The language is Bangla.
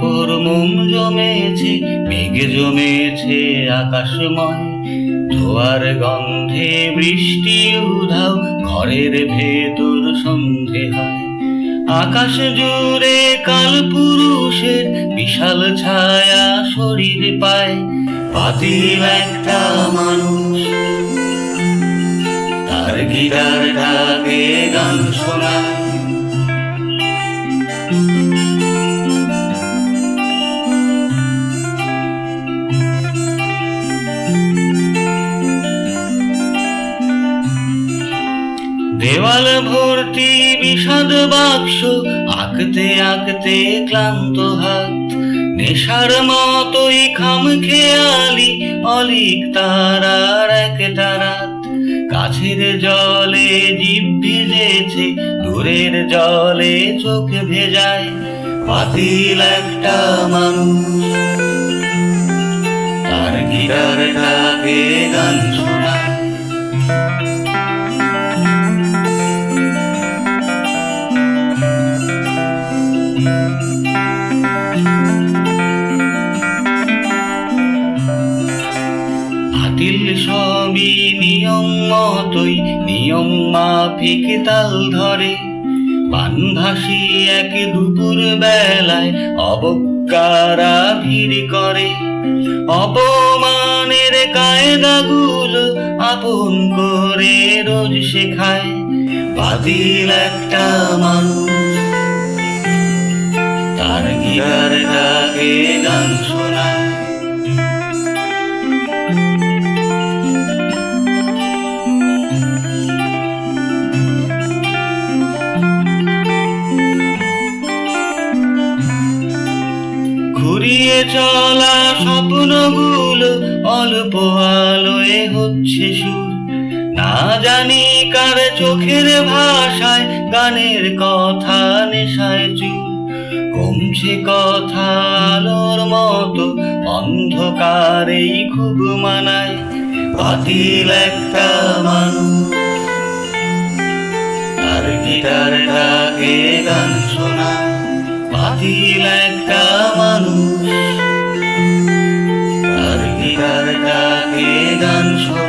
ঘুম জমেছে, মেঘ জমেছে আকাশময়। ধোয়ার গন্ধে বৃষ্টি উধাও, ঘরের ভেতর সন্ধে হয়। আকাশ জুড়ে কাল পুরুষের বিশাল ছায়া শরীর পায় পাতিল একটা মানুষ। তার গিটার ঢাকে গান শোনায়। দেওয়াল ভর্তি বিষাদ বাক্স, আঁকতে আঁকতে ক্লান্ত হাত। নেশার মতোই খাম খেয়ালি অলিক তারার এক রাত কাছের জলে জীব ভিজেছে দূরের জলে চোখ ভেজায়। পাতিল একটা মানুষ, তার গিটারটাকে গান শোনায়। আতিল সবই নিয়ম মতোই, নিয়ম মাফিক তাল ধরে। বানভাসি এক দুপুর বেলায় অবজ্ঞারা ভিড় করে। অপমানের কায়দাগুলো আপন করে রোজ শেখায়, বাতিল একটা মানুষ। তার গিয়ার ডাকে গান শোনায়। চলা স্বপ্নগুলো অল্প আলোয় হচ্ছে সুর। না জানি কার চোখের ভাষায় গানের কথা নেশায় চুর। কমছে কথা আলোর মতো অন্ধকারেই খুব মানায় বাতিল একটা মানুষ। তার গিটার ডাকে গান শোনায় বাতিল একটা তার ডাকে গান শোনা।